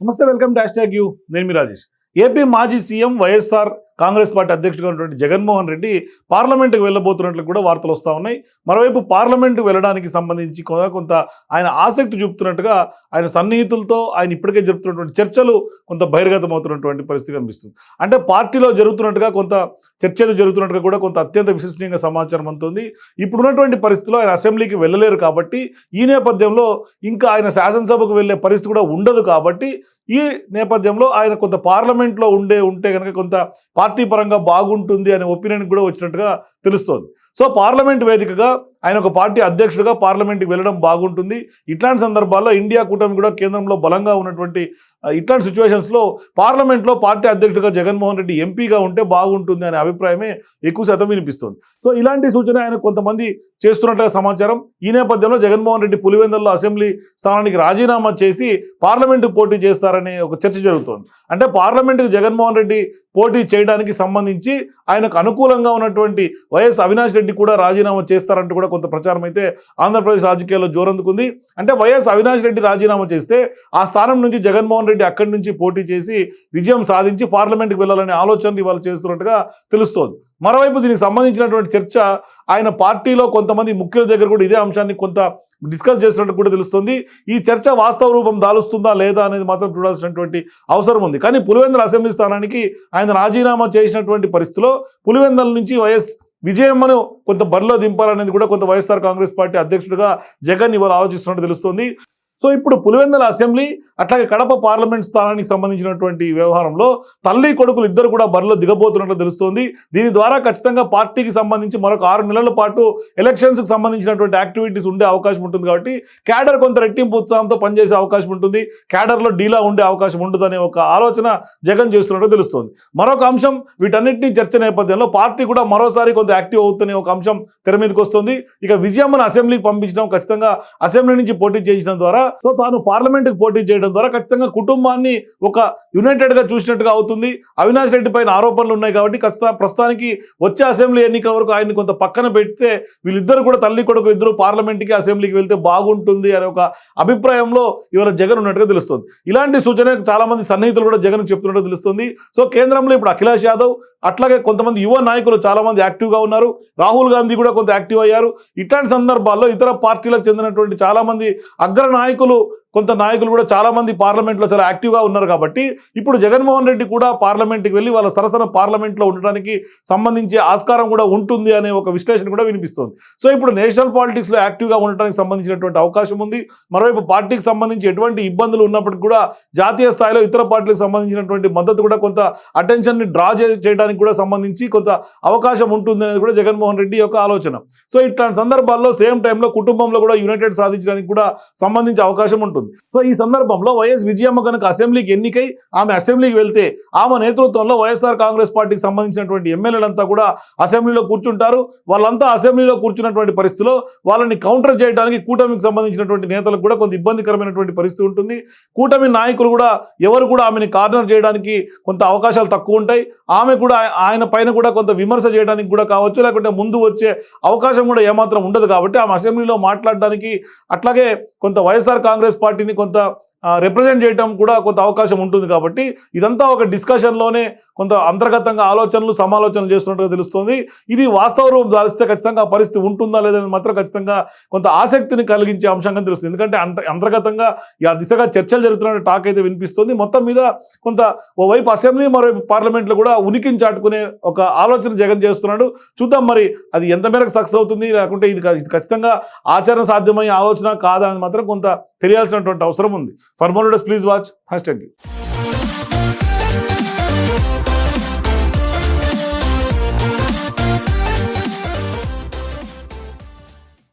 నమస్తే welcome to hash you నేను మీ Rajesh AP మాజీ సీఎం వైఎస్ఆర్ కాంగ్రెస్ పార్టీ అధ్యక్షుడు ఉన్నటువంటి జగన్మోహన్ రెడ్డి పార్లమెంటుకు వెళ్ళబోతున్నట్లు కూడా వార్తలు వస్తూ ఉన్నాయి. మరోవైపు పార్లమెంటుకు వెళ్ళడానికి సంబంధించి కొంత ఆయన ఆసక్తి చూపుతున్నట్టుగా ఆయన సన్నిహితులతో ఆయన ఇప్పటికే జరుపుతున్నటువంటి చర్చలు కొంత బహిర్గతం అవుతున్నటువంటి పరిస్థితి కనిపిస్తుంది. అంటే పార్టీలో జరుగుతున్నట్టుగా కొంత చర్చలు జరుగుతున్నట్టుగా కూడా కొంత అత్యంత విశ్వసనీయంగా సమాచారం అందుతుంది. ఇప్పుడున్నటువంటి పరిస్థితిలో ఆయన అసెంబ్లీకి వెళ్ళలేరు కాబట్టి ఈ నేపథ్యంలో ఇంకా ఆయన శాసనసభకు వెళ్ళే పరిస్థితి కూడా ఉండదు కాబట్టి ఈ నేపథ్యంలో ఆయన కొంత పార్లమెంట్లో ఉండే ఉంటే కనుక కొంత పార్టీ పరంగా బాగుంటుంది అనే ఒపీనియన్ కూడా వచ్చినట్టుగా తెలుస్తోంది. సో పార్లమెంట్ వేదికగా ఆయన ఒక పార్టీ అధ్యక్షుడిగా పార్లమెంట్కి వెళ్ళడం బాగుంటుంది. ఇట్లాంటి సందర్భాల్లో ఇండియా కూటమి కూడా కేంద్రంలో బలంగా ఉన్నటువంటి ఇట్లాంటి సిచ్యువేషన్స్లో పార్లమెంట్లో పార్టీ అధ్యక్షుడిగా జగన్మోహన్ రెడ్డి ఎంపీగా ఉంటే బాగుంటుంది అనే అభిప్రాయమే ఎక్కువ శాతం వినిపిస్తుంది. సో ఇలాంటి సూచన ఆయన కొంతమంది చేస్తున్నట్టుగా సమాచారం. ఈ నేపథ్యంలో జగన్మోహన్ రెడ్డి పులివెందుల్లో అసెంబ్లీ స్థానానికి రాజీనామా చేసి పార్లమెంటుకు పోటీ చేస్తారనే ఒక చర్చ జరుగుతోంది. అంటే పార్లమెంటుకు జగన్మోహన్ రెడ్డి పోటీ చేయడానికి సంబంధించి ఆయనకు అనుకూలంగా ఉన్నటువంటి వైఎస్ అవినాష్ రెడ్డి కూడా రాజీనామా చేస్తారంటూ కూడా కొంత ప్రచారం అయితే ఆంధ్రప్రదేశ్ రాజకీయాల్లో జోరందుకుంది. అంటే వైఎస్ అవినాష్ రెడ్డి రాజీనామా చేస్తే ఆ స్థానం నుంచి జగన్మోహన్ రెడ్డి అక్కడి నుంచి పోటీ చేసి విజయం సాధించి పార్లమెంట్కి వెళ్ళాలనే ఆలోచనలు ఇవాళ చేస్తున్నట్టుగా తెలుస్తోంది. మరోవైపు దీనికి సంబంధించినటువంటి చర్చ ఆయన పార్టీలో కొంతమంది ముఖ్యుల దగ్గర కూడా ఇదే అంశాన్ని కొంత డిస్కస్ చేస్తున్నట్టు కూడా తెలుస్తుంది. ఈ చర్చ వాస్తవ రూపం దాలుస్తుందా లేదా అనేది మాత్రం చూడాల్సినటువంటి అవసరం ఉంది. కానీ పులివెందుల అసెంబ్లీ స్థానానికి ఆయన రాజీనామా చేసినటువంటి పరిస్థితిలో పులివెందుల నుంచి వైఎస్ విజయమ్మను కొంత బరిలో దింపాలనేది కూడా కొంత వైఎస్ఆర్ కాంగ్రెస్ పార్టీ అధ్యక్షుడిగా జగన్ ఇవాళ ఆలోచిస్తున్నట్టు తెలుస్తుంది. సో ఇప్పుడు పులివెందుల అసెంబ్లీ అట్లాగే కడప పార్లమెంట్ స్థానానికి సంబంధించినటువంటి వ్యవహారంలో తల్లి కొడుకులు ఇద్దరు కూడా బరిలో దిగబోతున్నట్లు తెలుస్తోంది. దీని ద్వారా ఖచ్చితంగా పార్టీకి సంబంధించి మరొక ఆరు నెలల పాటు ఎలక్షన్స్కి సంబంధించినటువంటి యాక్టివిటీస్ ఉండే అవకాశం ఉంటుంది కాబట్టి క్యాడర్ కొంత రెట్టింపు ఉత్సాహంతో పనిచేసే అవకాశం ఉంటుంది. క్యాడర్లో డీలా ఉండే అవకాశం ఉండదనే ఒక ఆలోచన జగన్ చేస్తున్నట్టు తెలుస్తోంది. మరొక అంశం వీటన్నింటినీ చర్చ నేపథ్యంలో పార్టీ కూడా మరోసారి కొంత యాక్టివ్ అవుతుందనే ఒక అంశం తెర మీదకి వస్తుంది. ఇక విజయమ్మను అసెంబ్లీకి పంపించడం ఖచ్చితంగా అసెంబ్లీ నుంచి పోటీ చేయించడం ద్వారా సో తాను పార్లమెంట్కి పోటీ చేయడం ద్వారా ఖచ్చితంగా కుటుంబాన్ని ఒక యునైటెడ్గా చూసినట్టుగా అవుతుంది. అవినాష్ రెడ్డి పైన ఆరోపణలు ఉన్నాయి కాబట్టి ఖచ్చితంగా ప్రస్తుతానికి వచ్చే అసెంబ్లీ ఎన్నికల వరకు ఆయన్ని కొంత పక్కన పెడితే వీళ్ళిద్దరు కూడా తల్లి కొడుకు ఇద్దరు పార్లమెంట్కి అసెంబ్లీకి వెళ్తే బాగుంటుంది అనే ఒక అభిప్రాయంలో ఇవాళ జగన్ ఉన్నట్టుగా తెలుస్తుంది. ఇలాంటి సూచన చాలా మంది సన్నిహితులు కూడా జగన్ చెప్తున్నట్టు తెలుస్తుంది. సో కేంద్రంలో ఇప్పుడు అఖిలేష్ యాదవ్ అట్లాగే కొంతమంది యువ నాయకులు చాలామంది యాక్టివ్గా ఉన్నారు. రాహుల్ గాంధీ కూడా కొంత యాక్టివ్ అయ్యారు. ఇట్లాంటి సందర్భాల్లో ఇతర పార్టీలకు చెందినటువంటి చాలామంది అగ్ర నాయకులు కొంత నాయకులు కూడా చాలామంది పార్లమెంట్లో చాలా యాక్టివ్గా ఉన్నారు కాబట్టి ఇప్పుడు జగన్మోహన్ రెడ్డి కూడా పార్లమెంట్కి వెళ్ళి వాళ్ళ సరసన పార్లమెంట్లో ఉండడానికి సంబంధించి ఆస్కారం కూడా ఉంటుంది అనే ఒక విశ్లేషణ కూడా వినిపిస్తుంది. సో ఇప్పుడు నేషనల్ పాలిటిక్స్లో యాక్టివ్గా ఉండడానికి సంబంధించినటువంటి అవకాశం ఉంది. మరోవైపు పార్టీకి సంబంధించి ఎటువంటి ఇబ్బందులు ఉన్నప్పటికీ కూడా జాతీయ స్థాయిలో ఇతర పార్టీలకు సంబంధించినటువంటి మద్దతు కూడా కొంత అటెన్షన్ని డ్రా చేయడానికి కూడా సంబంధించి కొంత అవకాశం ఉంటుంది అనేది కూడా జగన్మోహన్ రెడ్డి యొక్క ఆలోచన. సో ఇట్లాంటి సందర్భాల్లో సేమ్ టైంలో కుటుంబంలో కూడా యునైటెడ్ సాధించడానికి కూడా సంబంధించి అవకాశం ఉంటుంది. సో ఈ సందర్భంలో వైఎస్ విజయమ్మ కనుక అసెంబ్లీకి ఎన్నికై ఆమె అసెంబ్లీకి వెళ్తే ఆమె నేతృత్వంలో వైఎస్ఆర్ కాంగ్రెస్ పార్టీకి సంబంధించినటువంటి ఎమ్మెల్యేలంతా కూడా అసెంబ్లీలో కూర్చుంటారు. వాళ్ళంతా అసెంబ్లీలో కూర్చున్నటువంటి పరిస్థితిలో వాళ్ళని కౌంటర్ చేయడానికి కూటమికి సంబంధించినటువంటి నేతలకు కూడా కొంత ఇబ్బందికరమైనటువంటి పరిస్థితి ఉంటుంది. కూటమి నాయకులు కూడా ఎవరు కూడా ఆమెని కార్నర్ చేయడానికి కొంత అవకాశాలు తక్కువ ఉంటాయి. ఆమె కూడా ఆయన పైన కూడా కొంత విమర్శ చేయడానికి కూడా కావచ్చు లేకుంటే ముందు వచ్చే అవకాశం కూడా ఏమాత్రం ఉండదు కాబట్టి ఆమె అసెంబ్లీలో మాట్లాడడానికి అట్లాగే కొంత వైఎస్ఆర్ కాంగ్రెస్ పార్టీ పార్టీని కొంత రిప్రజెంట్ చేయడం కూడా కొంత అవకాశం ఉంటుంది కాబట్టి ఇదంతా ఒక డిస్కషన్లోనే కొంత అంతర్గతంగా ఆలోచనలు సమాలోచనలు చేస్తున్నట్టుగా తెలుస్తుంది. ఇది వాస్తవ రూపం దాలిస్తే ఖచ్చితంగా పరిస్థితి ఉంటుందా లేదని మాత్రం ఖచ్చితంగా కొంత ఆసక్తిని కలిగించే అంశంగా తెలుస్తుంది. ఎందుకంటే అంత అంతర్గతంగా ఆ దిశగా చర్చలు జరుగుతున్న టాక్ అయితే వినిపిస్తుంది. మొత్తం మీద కొంత ఓవైపు అసెంబ్లీ మరోవైపు పార్లమెంట్లో కూడా ఉనికిని చాటుకునే ఒక ఆలోచన జగన్ చేస్తున్నాడు. చూద్దాం మరి అది ఎంత మేరకు సక్సెస్ అవుతుంది. లేకుంటే ఇది ఖచ్చితంగా ఆచరణ సాధ్యమయ్యే ఆలోచన కాదనేది మాత్రం కొంత తెలియాల్సినటువంటి అవసరం ఉంది. For more please watch hash tag